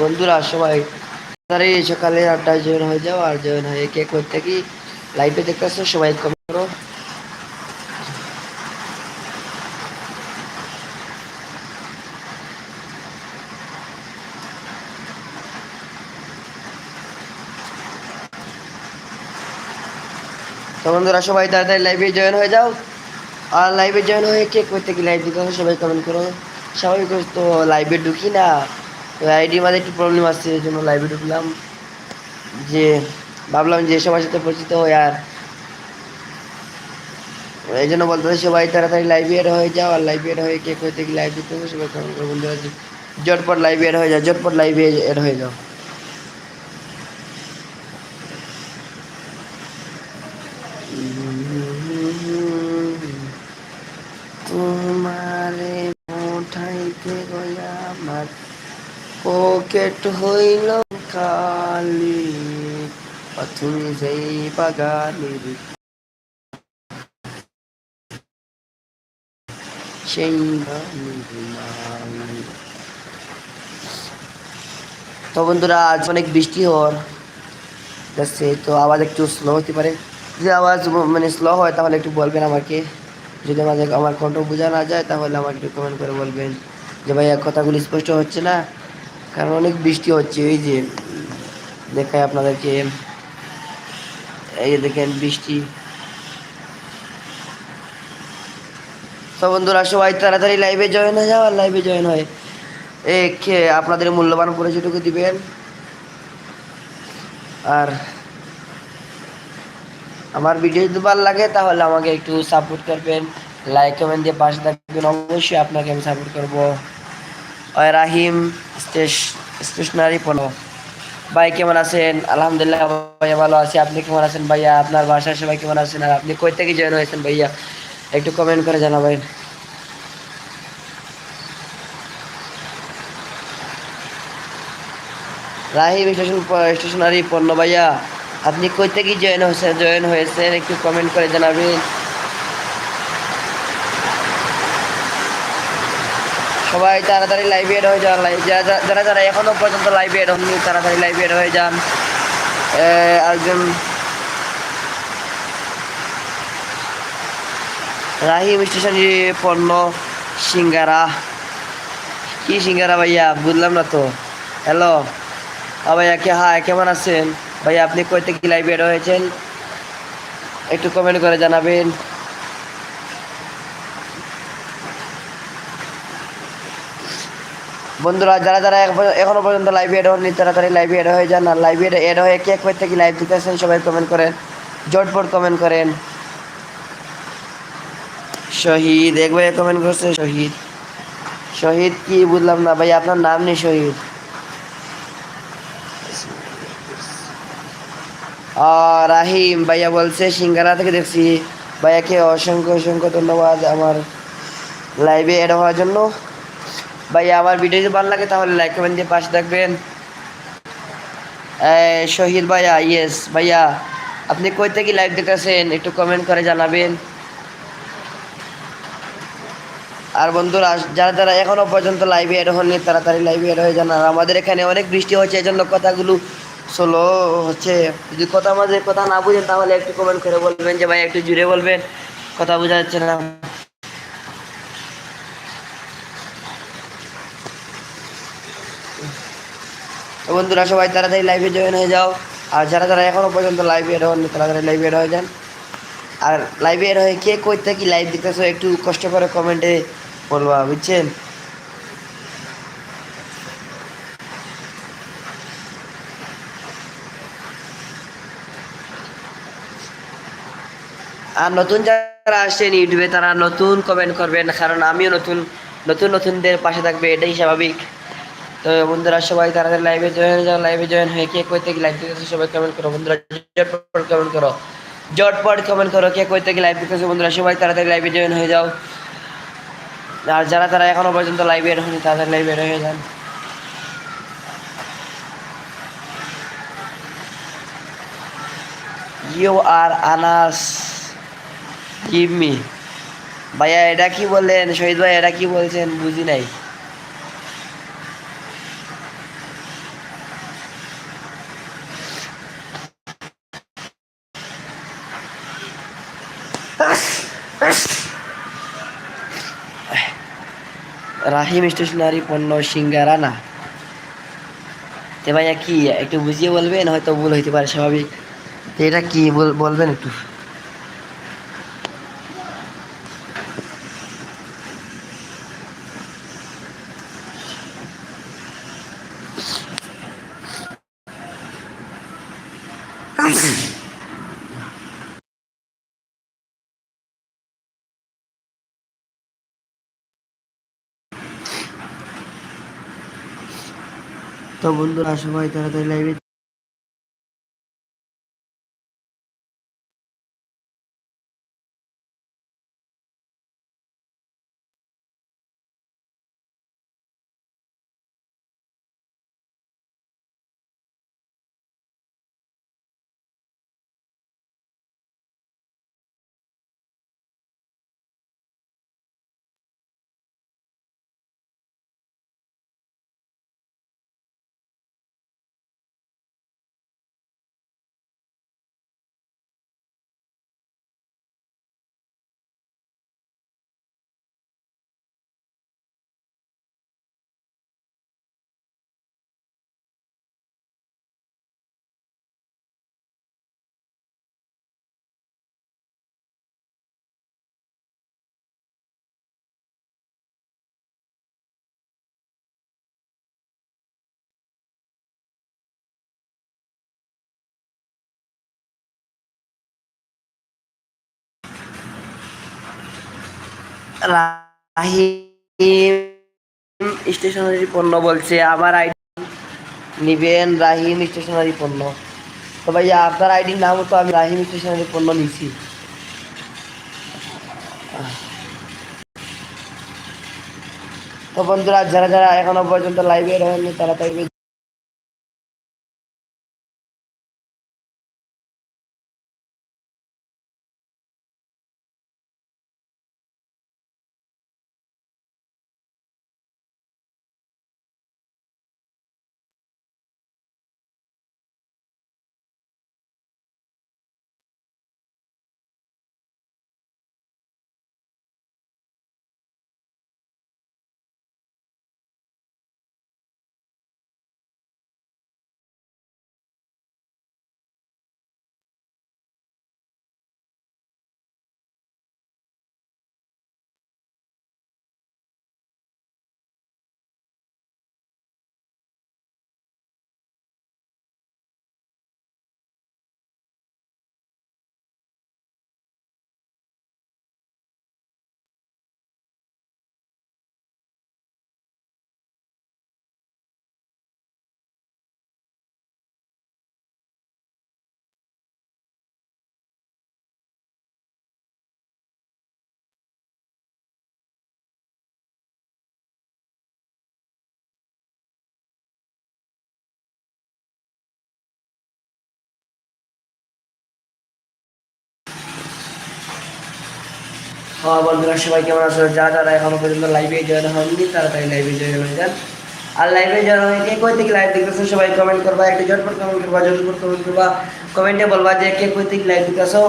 বন্ধুরা, সবাই তাড়াতাড়ি সকালে আটটায় জয়েন হয়ে যাও আর জয়েন হয়ে কে করতে কি লাইভে দেখতেছো সবাই কমেন্ট করো। তো বন্ধুরা, সবাই তাড়াতাড়ি লাইভে জয়েন হয়ে যাও। আর লাইভে জয়েন হয়ে কে করতে কি লাইভ দিতে সবাই কমেন্ট করো। স্বাভাবিক তো লাইভে ঢুকি না। আইডি মাঝে একটু প্রবলেম আসছে এই জন্য লাইভে ঢুকলাম। যে ভাবলাম যে সবার সাথে পরিচিত হই আর এই জন্য বলতে চাই সবাই তাড়াতাড়ি লাইভে এড হয়ে যাও আর লাইভে এড হয়ে কে করতে থেকে লাইভ দিতে হবে সবাই কমেন্ট করো বন্ধুরা জটপট লাইভে এড হয়ে যাও জটপট লাইভে এড হয়ে যাও তোমারে মোঠাইতে গয়া আমার পকেট হইল তুমি সেই বাগানের। তো বন্ধুরা, আজ অনেক বৃষ্টি হওয়ার। যাচ্ছে তো আওয়াজ একটু স্লো হতে পারে। যদি আওয়াজ মানে স্লো হয়, তাহলে একটু বলবেন আমাকে। যদি আমাদের আমার কণ্ঠ বোঝা না যায়, তাহলে আমাকে একটু কমেন্ট করে বলবেন। যে ভাইয়া, কথাগুলি স্পষ্ট হচ্ছে না। কারণ অনেক বৃষ্টি হচ্ছে, এই যে দেখায় আপনাদেরকে। এই যে দেখেন বৃষ্টি। তো বন্ধুরা, সবাই তাড়াতাড়ি লাইভে জয়েন হয়ে যাও, আর লাইভে জয়েন হয় এ খেয়ে আপনাদের মূল্যবান পরিচয়টুকু দিবেন। আর আমার ভিডিও যদি ভালো লাগে, তাহলে আমাকে একটু সাপোর্ট করবেন। লাইক কমেন্ট দিয়ে পাশে থাকবেন। অবশ্যই আপনাকে আমি সাপোর্ট করব। রাহিম স্টেশনারি পণ্য। ভাই, কেমন আছেন? আলহামদুলিল্লাহ, ভাইয়া ভালো আছি। আপনি কেমন আছেন ভাইয়া? আপনার বাসার সবাই কেমন আছেন? আর আপনি কই থেকে জয়েন হয়েছেন ভাইয়া? একটু কমেন্ট করে জানাবেন। রাহিম স্টেশন, স্টেশনারি পণ্য ভাইয়া, আপনি কই থেকে জয়েন হয়েছেন জয়েন হয়েছেন? একটু কমেন্ট করে জানাবেন। সবাই তাড়াতাড়ি লাইভে এড হয়ে যান। যারা যারা যারা এখনও পর্যন্ত লাইভে এড হননি তাড়াতাড়ি লাইভে এড হয়ে যান। একজন রাহিম স্টেশনারি পণ্য সিঙ্গারা। কি সিঙ্গারা ভাইয়া? বুঝলাম না তো। হ্যালো ভাইয়া, কে হাই কেমন আছেন? ভাইয়া, আপনি কই থেকে লাইভে এড হয়েছেন একটু কমেন্ট করে জানাবেন। বন্ধুরা, যারা যারা এখন- পর্যন্ত লাইভে এড হননি তাড়াতাড়ি লাইভে এড হয়ে যান। আর লাইভে এড হয়ে কে কই থেকে লাইভ দিতেছেন সবাই কমেন্ট করেন। জটপট কমেন্ট করেন। শহীদ, এক ভাই কমেন্ট করছে, শহীদ। শহীদ কি বুঝলাম না, ভাই, আপনার নাম নেই শহীদ। রাহিম ভাইয়া বলছে, সিঙ্গারা থেকে দেখছি। ভাইয়াকে অসংখ্য অসংখ্য ধন্যবাদ আমার লাইভে এড হওয়ার জন্য। ভাইয়া আমার ভিডিও যদি ভালো লাগে তাহলে লাইক কমেন্ট দিয়ে পাশে থাকবেন। শহীদ ভাইয়া ইয়েস ভাইয়া, আপনি কই থেকে লাইভ দেখতেছেন? একটু কমেন্ট করে জানাবেন। আর বন্ধুরা, যারা যারা এখনও পর্যন্ত লাইভে এড হননি তাড়াতাড়ি লাইভে এড হয়ে যান। আর আমাদের এখানে অনেক বৃষ্টি হচ্ছে এই জন্য কথাগুলো সোলো হচ্ছে। যদি কথা মাঝে কথা না বুঝেন, তাহলে একটু কমেন্ট করে বলবেন যে ভাই একটু জুড়ে বলবেন। কথা বোঝা যাচ্ছে না। বন্ধুরা, সবাই তাড়াতাড়ি লাইভে জয়েন হয়ে যাও। আর যারা যারা এখনও পর্যন্ত লাইভে এড হননি, তাড়াতাড়ি লাইভে এড হয়ে যান। আর লাইভে এড হয়ে কে কই থেকে লাইভ দেখতেছো, একটু কষ্ট করে কমেন্টে বলবা, বুঝছেন? আর নতুন যারা আসছেন ইউটিউবে, তারা নতুন কমেন্ট করবেন, কারণ আমিও নতুন নতুন নতুনদের পাশে থাকবে, এটাই স্বাভাবিক। তো বন্ধুরা, সবাই তাড়াতাড়ি লাইভে জয়েন যাও লাইভে জয়েন হয়ে কে কই থেকে লাইভ দেখতেছো সবাই কমেন্ট করো। বন্ধুরা, জটপট কমেন্ট করো। জটপট কমেন্ট করো কে কই থেকে লাইভ দেখতেছো বন্ধুরা, সবাই তাড়াতাড়ি লাইভে জয়েন হয়ে যাও। আর যারা তারা এখনও পর্যন্ত লাইভে এড হয়নি, তাড়াতাড়ি লাইভে হয়ে যান। You are Anas give me ভাইয়া, এটা কি বললেন? শহীদ ভাই এটা কি বলছেন? বুঝি নাই। রাহিম স্টেশনারি পণ্য সিঙ্গারা না তে ভাইয়া কি, একটু বুঝিয়ে বলবেন? হয়তো ভুল হইতে পারে, স্বাভাবিক। এটা কি বলবেন একটু? তো বন্ধুরা সবাই তাড়াতাড়ি লাইভে রাহিম স্টেশনারি পণ্য বলছে, আমার আইডি নিবেন রাহিম স্টেশনারি পণ্য। তো আপনার আইডির নাম তো আমি রাহিম স্টেশনারি পণ্য নিছি। তো বন্ধুরা, যারা যারা এখনও পর্যন্ত লাইভে রয়েননি, তারা তাই হ্যাঁ বন্ধুরা, সবাই কেমন আছো? যারা যারা এখনও পর্যন্ত লাইভে জয়েন হয়নি তাড়াতাড়ি লাইভে জয়েন হয়ে যান। আর লাইভে হয়ে কে কই থেকে লাইভ দেখতেছো? সবাই কমেন্ট করবা, একটু ঝটপট কমেন্ট করবা, ঝটপট কমেন্ট করবা। কমেন্টে বলবা যে কে কই থেকে লাইভ দেখতেছো?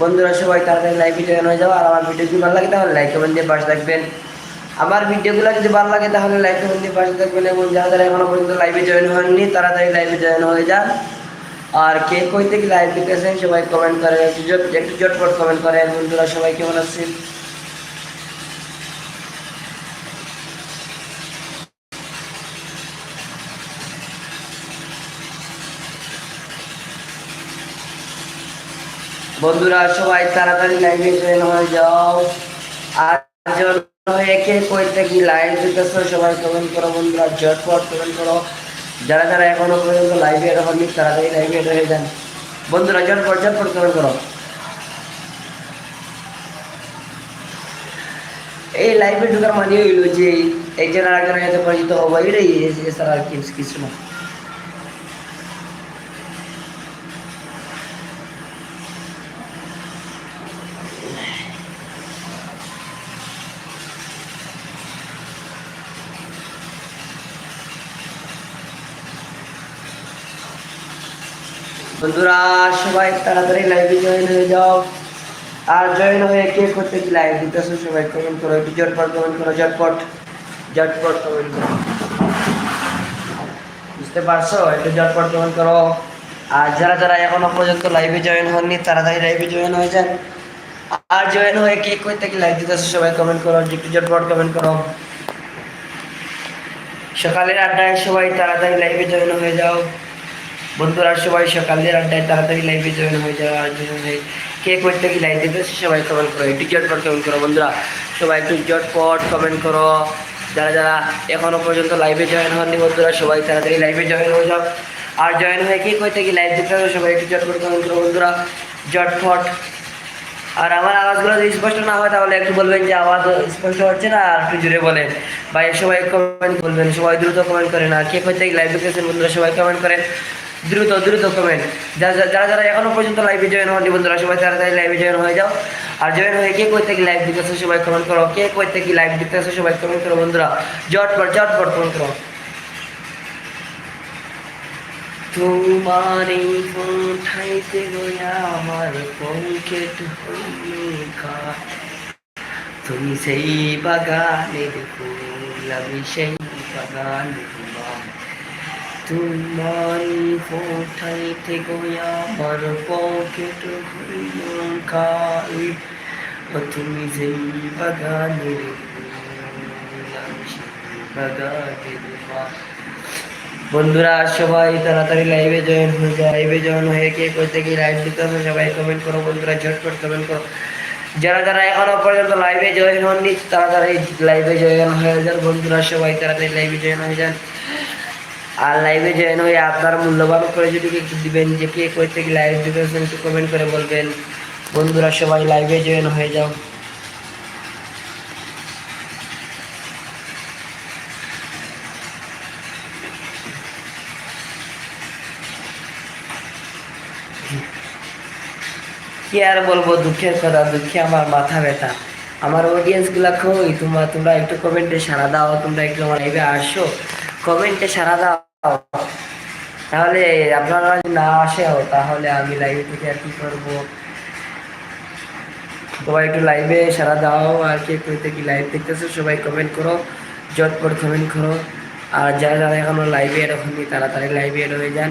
বন্ধুরা, সবাই তাড়াতাড়ি লাইভে জয়েন হয়ে যাও। আর আমার ভিডিও যদি ভালো লাগে, তাহলে লাইক কমেন্ট দিয়ে পাশে থাকবেন। আমার ভিডিওগুলো যদি ভালো লাগে, তাহলে লাইক কমেন্ট দিয়ে পাশে থাকবেন। এবং যারা যারা এখনও পর্যন্ত লাইভে জয়েন হয়নি তাড়াতাড়ি লাইভে জয়েন হয়ে যান। আর কে কই থেকে লাইভ দেখতেছেন, সবাই কমেন্ট করে একটু একটু ঝটপট কমেন্ট করে। বন্ধুরা, সবাই কেমন আছেন? বন্ধুরা, সবাই তাড়াতাড়ি লাইভে জয়েন হয়ে যাও। আর একে কইতে কি লাইভ দিতেছো সবাই কমেন্ট করো বন্ধুরা ঝটপট কমেন্ট করো। যারা যারা এখনও পর্যন্ত লাইভে হননি তাড়াতাড়ি লাইভে হয়ে যান। বন্ধুরা ঝটপট পর্যন্ত কমেন্ট করো এই লাইভে ঢুকার মানে হইল যে একজন আরেকজনের সাথে পরিচিত হব এটাই এছাড়া আর কিছু না। বন্ধুরা, সবাই তাড়াতাড়ি লাইভে জয়েন হয়ে যাও। আর জয়েন হয়ে কে করতে লাইভ দিতেছো সবাই কমেন্ট করো। একটু ঝটপট কমেন্ট করো, ঝটপট ঝটপট কমেন্ট করো। বুঝতে পারছ? একটু ঝটপট কমেন্ট করো। আর যারা যারা এখনও পর্যন্ত লাইভে জয়েন হননি, তাড়াতাড়ি লাইভে জয়েন হয়ে যান। আর জয়েন হয়ে কে কই থেকে লাইভ দিতেছে সবাই কমেন্ট করো। একটু ঝটপট কমেন্ট করো। সকালের আড্ডায় সবাই তাড়াতাড়ি লাইভে জয়েন হয়ে যাও। বন্ধুরা, সবাই সকালের আড্ডায় তাড়াতাড়ি লাইভে জয়েন হয়ে যাও, আর জয়েন হয়ে কে কই থেকে লাইভ দিতেছে সবাই কমেন্ট করো একটু ঝটপট কমেন্ট করো বন্ধুরা। সবাই একটু ঝটপট কমেন্ট করো। যারা যারা এখনও পর্যন্ত লাইভে জয়েন হননি বন্ধুরা, সবাই তাড়াতাড়ি লাইভে জয়েন হয়ে যাও। আর জয়েন হয়ে কে কই থেকে লাইভ দিতে হবে সবাই একটু ঝটপট কমেন্ট করো বন্ধুরা। ঝটপট আর আমার আওয়াজগুলো যদি স্পষ্ট না হয়, তাহলে একটু বলবেন যে আওয়াজ স্পষ্ট হচ্ছে না, আর একটু জুড়ে বলেন। ভাই, সবাই কমেন্ট করবেন সবাই দ্রুত কমেন্ট করেন, আর কে কোথায় লাইভ দেখতেছেন বন্ধুরা, সবাই কমেন্ট করেন। দ্রুত দ্রুত কমেন্ট যারা যারা এখনও পর্যন্ত লাইভে জয়েন হননি বন্ধুরা, সবাই তাড়াতাড়ি লাইভে জয়েন হয়ে যাও। আর জয়েন হয়ে কে কই থেকে লাইভ দিতেছে সবাই কমেন্ট করো। কে কই থেকে লাইভ দিতেছে সবাই কমেন্ট করো বন্ধুরা। জটপট জটপট কমেন্ট করো তোমার এই ঠাইতে গোয়া আমার পঙ্কেট হইকা তুমি সেই বাগানে ফুল, আমি সেই বাগানে তোমার তোমার ফোটাইতে গোয়া আমার পকেট তুমি বন্ধুরা, সবাই তাড়াতাড়ি লাইভে জয়েন হয়ে যায় লাইভে জয়েন হয়ে কে করতে গিয়ে লাইভ দিতে হবে সবাই কমেন্ট করো বন্ধুরা, ঝটপট কমেন্ট করো। যারা যারা এখনও পর্যন্ত লাইভে জয়েন হননি, তারা তারা লাইভে জয়েন হয়ে যান। বন্ধুরা, সবাই তাড়াতাড়ি লাইভে জয়েন হয়ে যান। আর লাইভে জয়েন হয়ে আপনার মূল্যবান যদি একটু দিবেন, যে কে করতে গিয়ে লাইভ দিতেছেন একটু কমেন্ট করে বলবেন। বন্ধুরা, সবাই লাইভে জয়েন হয়ে যাও। কি আর বলব, দুঃখের কথা, দুঃখে আমার মাথা ব্যথা। আমার অডিয়েন্সগুলা কই? তোমরা তোমরা একটু কমেন্টে সারা দাও, তোমরা একটু আমার লাইভে আসো। কমেন্টে সারা দাও। তাহলে আপনারা যদি না আসেও, তাহলে আমি লাইভে থেকে আর কি করব? সবাই একটু লাইভে সারা দাও, আর কি একটু কি লাইভ দেখতেছো সবাই কমেন্ট করো জটপট কমেন্ট করো। আর যারা যারা এখনও লাইভে এরকমই তাড়াতাড়ি লাইভে এড হয়ে যান।